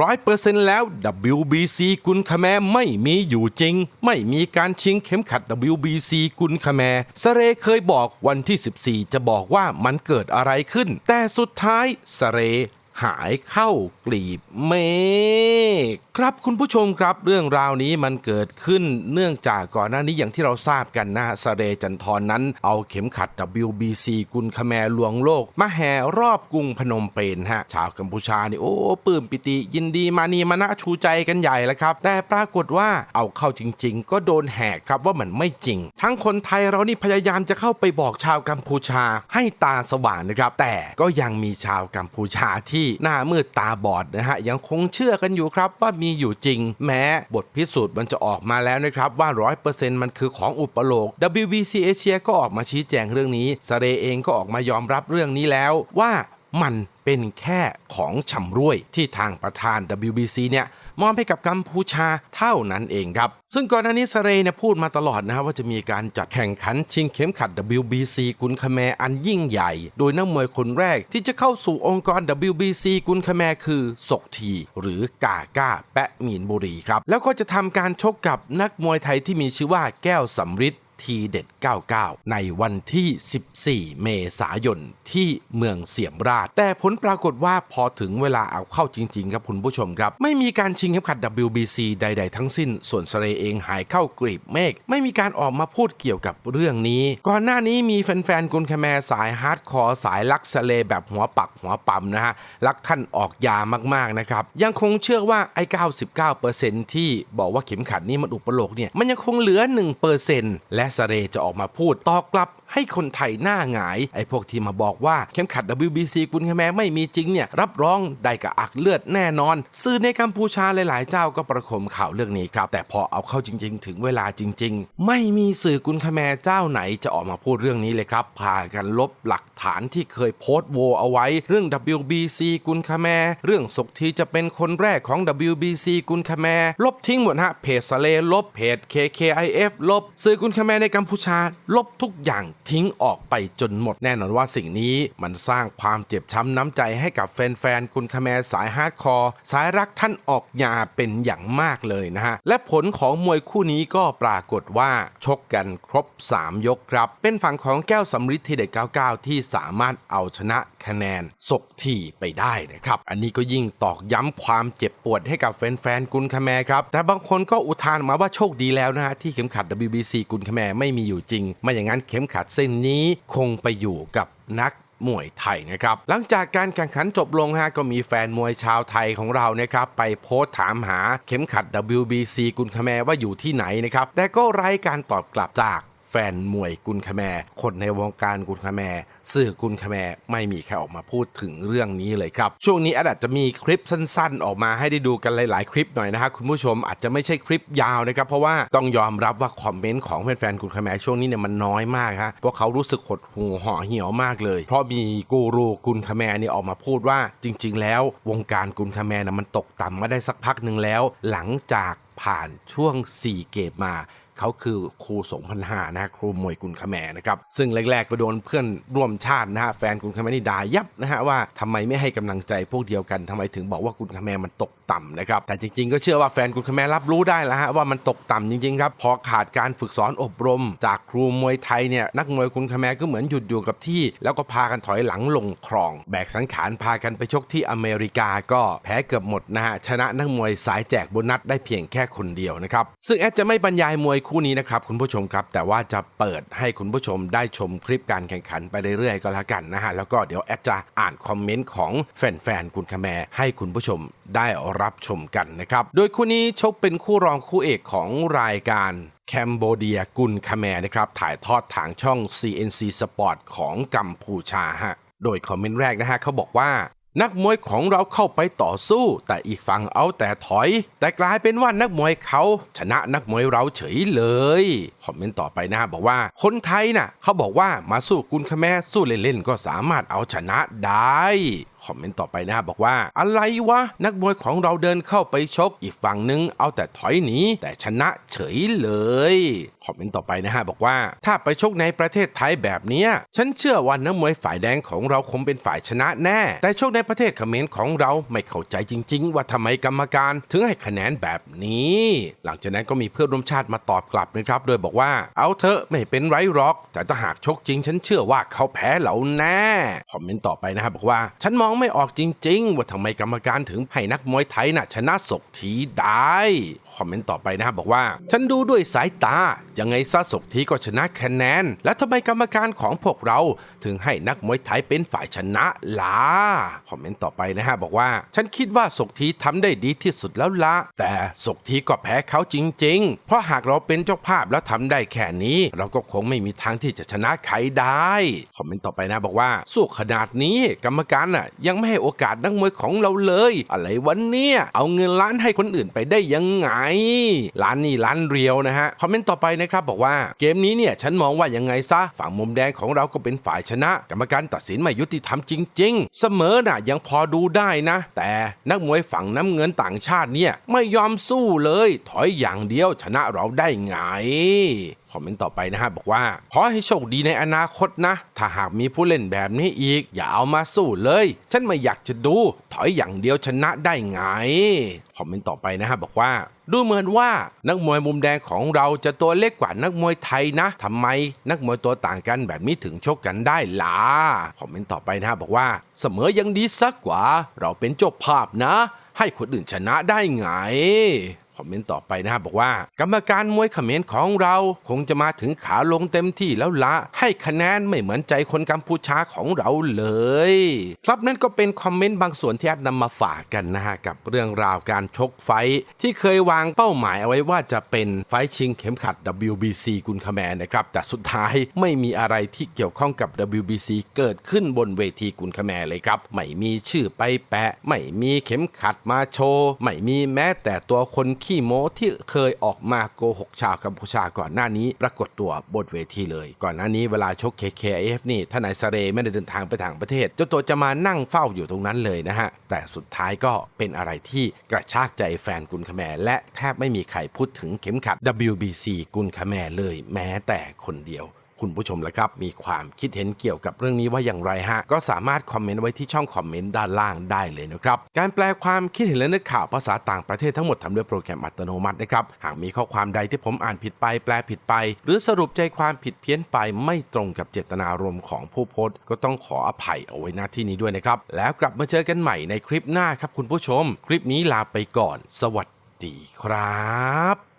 ร้อยเปอร์เซ็นต์แล้ว WBC กุนคแมไม่มีอยู่จริง ไม่มีการชิงเข็มขัด WBC กุนคแมสเรเคยบอกวันที่ 14 จะบอกว่ามันเกิดอะไรขึ้น แต่สุดท้ายสเร หายเข้ากลีบเมฆครับคุณผู้ชมครับ เรื่องราวนี้มันเกิดขึ้นเนื่องจากก่อนหน้านี้อย่างที่เราทราบกันนะสเรจันทรนนั้น เอาเข็มขัด WBC กุลคแมลวงโลก มาแห่รอบกรุงพนมเปญฮะ ชาวกัมพูชานี่โอ้ปื้มปิติยินดีมานีมานะชูใจกันใหญ่แล้วครับ แต่ปรากฏว่าเอาเข้าจริง ๆ ก็โดนแหกครับว่ามันไม่จริง ทั้งคนไทยเรานี่พยายามจะเข้าไปบอกชาวกัมพูชาให้ตาสว่างนะครับแต่ก็ยังมีชาวกัมพูชาที่หน้ามืดตาบอดนะฮะยังคงเชื่อกันอยู่ครับว่ามีอยู่จริง แม้บทพิสูจน์มันจะออกมาแล้วนะครับว่า 100%มันคือของอุปโลก WBC เอเชียก็ออกมาชี้แจงเรื่องนี้สเรเองก็ออกมายอมรับเรื่องนี้แล้วว่ามัน เป็นแค่ของชำร่วยที่ทางประธาน WBC เนี่ยมอบให้กับกัมพูชาเท่านั้นเองครับ ซึ่งก่อนหน้านี้สเรเนี่ยพูดมาตลอดนะว่าจะมีการจัดแข่งขันชิงเข็มขัด WBC กุนคแมอันยิ่งใหญ่ โดยนักมวยคนแรกที่จะเข้าสู่องค์กร WBC กุนคแมคือศกที หรือกาก้า แปะมีนบุรีครับ แล้วก็จะทำการชกกับนักมวยไทยที่มีชื่อว่าแก้วสำริด ทีเด็ด 99 ในวันที่ 14 เมษายนที่เมืองเสียมราช แต่ผลปรากฏว่าพอถึงเวลาเอาเข้าจริง ๆ ครับคุณผู้ชมครับ ไม่มีการชิงเข็มขัด WBC ใด ๆ ทั้งสิ้น ส่วนสเรเองหายเข้ากรีบเมฆไม่มีการออกมาพูดเกี่ยวกับเรื่องนี้ ก่อนหน้านี้มีแฟนๆกุนคแมสายฮาร์ดคอร์สายลักสเลแบบหัวปักหัวปั๊มนะฮะรักท่านออกยามากๆนะครับยังคงเชื่อว่าไอ้99%ที่บอกว่าเข็มขัดนี้มันอุปโลกเนี่ยมันยังคงเหลือ 1%และสเรจะออกมาพูดตอบกลับ ให้คนไทยหน้าหงายไอ้พวกที่มาบอกว่าเข็มขัด WBC กุนคแม่ไม่มีจริงเนี่ยรับรองได้กระอักเลือดแน่นอน สื่อในกัมพูชาหลายๆ เจ้าก็ประคมข่าวเรื่องนี้ครับ แต่พอเอาเข้าจริง ๆ ถึงเวลาจริง ๆ ไม่มีสื่อกุนคแม่เจ้าไหนจะออกมาพูดเรื่องนี้เลยครับพากันลบหลักฐานที่เคยโพสต์โวเอาไว้เรื่อง WBC กุนคแมเรื่องศกทีจะเป็นคนแรกของ WBC กุนคแมลบทิ้งหมดฮะเพจสเลลบเพจ KKIF ลบสื่อกุนคแมในกัมพูชา ลบทุกอย่างทิ้งออกไปจนหมดแน่นอนว่าสิ่งนี้มันสร้างความเจ็บช้ำน้ำใจให้กับแฟนๆกุนคแมสายฮาร์ดคอร์สายรักท่านออกยาเป็นอย่างมากเลยนะฮะ และผลของมวยคู่นี้ก็ปรากฏว่าชกกันครบ 3 ยกครับ เป็นฝั่งของแก้วสำริดทีเด็ด99 ที่สามารถเอาชนะคะแนนศกทีไปได้นะครับ อันนี้ก็ยิ่งตอกย้ำความเจ็บปวดให้กับแฟนๆ กุนคแมครับ แต่บางคนก็อุทานมาว่าโชคดีแล้วนะฮะที่เข็มขัด WBC กุนคแมไม่มีอยู่จริง ไม่อย่างนั้นเข็มขัดเส้นนี้คงไปอยู่กับนักมวยไทยนะครับ หลังจากการแข่งขันจบลงฮะก็มีแฟนมวยชาวไทยของเรานะครับ ไปโพสต์ถามหาเข็มขัด WBC กุนคแมว่าอยู่ที่ไหนนะครับ แต่ก็ไร้การตอบกลับจาก แฟนมวยกุนคแมคนในวงการกุนคแมสื่อกุนคแมไม่มีใครออกมาพูดถึงเรื่องนี้เลยครับ ช่วงนี้อาจจะมีคลิปสั้น ๆ ออกมาให้ได้ดูกันหลาย ๆ คลิปหน่อยนะฮะคุณผู้ชมอาจจะไม่ใช่คลิปยาวนะครับ เพราะว่าต้องยอมรับว่าคอมเมนต์ของแฟนๆกุนคแมช่วงนี้เนี่ยมันน้อยมากฮะเพราะเขารู้สึกหดหูห่อเหี่ยวมากเลย เพราะมีกูรูกุนคแมเนี่ยออกมาพูดว่าจริง ๆ แล้ววงการกุนคแมนะมันตกต่ำมาได้สักพักหนึ่งแล้ว หลังจากผ่านช่วง 4 เกมมา เขาคือครูสงพันหานะครูมวยกุนคแมนะครับซึ่งแรกๆก็โดนเพื่อนร่วมชาตินะฮะแฟนกุนคแมนี่ด่ายับนะฮะว่าทำไมไม่ให้กำลังใจพวกเดียวกันทำไมถึงบอกว่ากุนคแมมันตกต่ำนะครับแต่จริงๆ ก็เชื่อว่าแฟนกุนคแมรับรู้ได้แล้วฮะว่ามันตกต่ำจริงๆครับพอขาดการฝึกสอนอบรม จากครูมวยไทยเนี่ยนักมวยกุนคแมก็เหมือนหยุดอยู่กับที่ แล้วก็พากันถอยหลังลงคลอง แบกสังขารพากันไปชกที่อเมริกาก็แพ้เกือบหมดนะฮะชนะนักมวยสายแจกโบนัสได้เพียงแค่คนเดียวนะครับซึ่งแอดจะไม่บรรยายมวยคคู่นี้นะครับคุณผู้ชมครับ แต่ว่าจะเปิดให้คุณผู้ชมได้ชมคลิปการแข่งขันไปเรื่อยๆก็แล้วกันนะฮะแล้วก็เดี๋ยวแอดจะอ่านคอมเมนต์ของแฟนๆกุนคแมให้คุณผู้ชมได้รับชมกันนะครับโดยคู่นี้ชกเป็นคู่รองคู่เอกของรายการแคมโบเดียกุนคแมนะครับถ่ายทอดทางช่อง CNC Sport ของกัมพูชาฮะโดยคอมเมนต์แรกนะฮะเขาบอกว่า นักมวยของเราเข้าไปต่อสู้ แต่อีกฝั่งเอาแต่ถอย แต่กลายเป็นว่านักมวยเขา ชนะนักมวยเราเฉยเลยคอมเมนต์ต่อไปนะบอกว่า คนไทยน่ะ เขาบอกว่ามาสู้กุนคแม่สู้เล่นๆก็สามารถเอาชนะได้ คอมเมนต์ต่อไปนะฮะบอกว่า อะไรวะ นักมวยของเราเดินเข้าไปชก อีกฝั่งนึงเอาแต่ถอยหนีแต่ชนะเฉยเลยคอมเมนต์ต่อไปนะฮะบอกว่า ถ้าไปชกในประเทศไทยแบบเนี้ยฉันเชื่อว่านักมวยฝ่ายแดงของเราคงเป็นฝ่ายชนะแน่ แต่ชกในประเทศเขมรของเราไม่เข้าใจจริง ๆ ว่าทำไมกรรมการถึงให้คะแนนแบบนี้ หลังจากนั้นก็มีเพื่อนร่วมชาติมาตอบกลับนะครับ โดยบอกว่าเอาเถอะไม่เป็นไรหรอก แต่ถ้าหากชกจริง ฉันเชื่อว่าเขาแพ้เราแน่คอมเมนต์ต่อไปนะครับบอกว่า ฉันมองไม่ออกจริง ๆ ว่าทำไมกรรมการถึงให้นักมวยไทยน่ะชนะศกทีได้คอมเมนต์ต่อไปนะครับบอกว่า ฉันดูด้วยสายตา ยังไงซะศกทีก็ชนะคะแนน แล้วทำไมกรรมการของพวกเรา ถึงให้นักมวยไทยเป็นฝ่ายชนะล่ะคอมเมนต์ต่อไปนะฮะบอกว่า ฉันคิดว่าศกทีทำได้ดีที่สุดแล้วละแต่ศกทีก็แพ้เขาจริง ๆ เพราะหากเราเป็นเจ้าภาพแล้วทำได้แค่นี้ เราก็คงไม่มีทางที่จะชนะใครได้คอมเมนต์ต่อไปนะบอกว่าสู้ขนาดนี้กรรมการน่ะยังไม่ให้โอกาสนักมวยของเราเลย อะไรวันเนี้ยเอาเงินล้านให้คนอื่นไปได้ยังไงร้านนี่ร้านเรียวนะฮะ คอมเมนต์ต่อไปนะครับบอกว่าเกมนี้เนี่ยฉันมองว่ายังไงซะ ฝั่งมุมแดงของเราก็เป็นฝ่ายชนะ กรรมการตัดสินไม่ยุติธรรมจริง ๆ เสมอน่ะยังพอดูได้นะ แต่นักมวยฝั่งน้ำเงินต่างชาติเนี่ยไม่ยอมสู้เลย ถอยอย่างเดียวชนะเราได้ไง คอมเมนต์ต่อไปนะฮะบอกว่าขอให้โชคดีในอนาคตนะ ถ้าหากมีผู้เล่นแบบนี้อีก อย่าเอามาสู้เลย ฉันไม่อยากจะดู ถอยอย่างเดียวชนะได้ไงคอมเมนต์ต่อไปนะฮะบอกว่าดูเหมือนว่านักมวยมุมแดงของเราจะตัวเล็กกว่านักมวยไทยนะทำไมนักมวยตัวต่างกันแบบนี้ถึงชกกันได้ล่ะคอมเมนต์ต่อไปนะฮะบอกว่า เสมอยังดีสักกว่า เราเป็นเจ้าภาพนะ ให้คนอื่นชนะได้ไง คอมเมนต์ต่อไปนะครับบอกว่า กรรมการมวยเขมรของเราคงจะมาถึงขาลงเต็มที่แล้วละ ให้คะแนนไม่เหมือนใจคนกัมพูชาของเราเลย ครับนั่นก็เป็นคอมเมนต์บางส่วนที่แอดนำมาฝากกันนะฮะกับเรื่องราวการชกไฟที่เคยวางเป้าหมายเอาไว้ว่าจะเป็นไฟชิงเข็มขัด WBC กุนคแมนนะครับแต่สุดท้ายไม่มีอะไรที่เกี่ยวข้องกับ WBC เกิดขึ้นบนเวทีกุนคแมเลยครับไม่มีชื่อไปแปะ ไม่มีเข็มขัดมาโชว์ไม่มีแม้แต่ตัวคนขี้โม้ที่เคยออกมาโกหกชาวกัมพูชาก่อนหน้านี้ปรากฏตัวบนเวทีเลย ก่อนหน้านี้เวลาชก KKF นี่ถ้านายสเรไม่ได้เดินทางไปต่างประเทศ เจ้าตัวจะมานั่งเฝ้าอยู่ตรงนั้นเลยนะฮะ แต่สุดท้ายก็เป็นอะไรที่กระชากใจแฟนกุนคาแมและแทบไม่มีใครพูดถึงเข็มขัด WBC กุนคาแมเลยแม้แต่คนเดียว คุณผู้ชมละครับ มีความคิดเห็นเกี่ยวกับเรื่องนี้ว่าอย่างไรฮะ ก็สามารถคอมเมนต์ไว้ที่ช่องคอมเมนต์ด้านล่างได้เลยนะครับ การแปลความคิดเห็นและเนื้อข่าวภาษาต่างประเทศทั้งหมดทำด้วยโปรแกรมอัตโนมัตินะครับ หากมีข้อความใดที่ผมอ่านผิดไป แปลผิดไป หรือสรุปใจความผิดเพี้ยนไปไม่ตรงกับเจตนารมณ์ของผู้โพสต์ ก็ต้องขออภัยเอาไว้หน้าที่นี้ด้วยนะครับ แล้วกลับมาเจอกันใหม่ในคลิปหน้าครับคุณผู้ชม คลิปนี้ลาไปก่อน สวัสดีครับ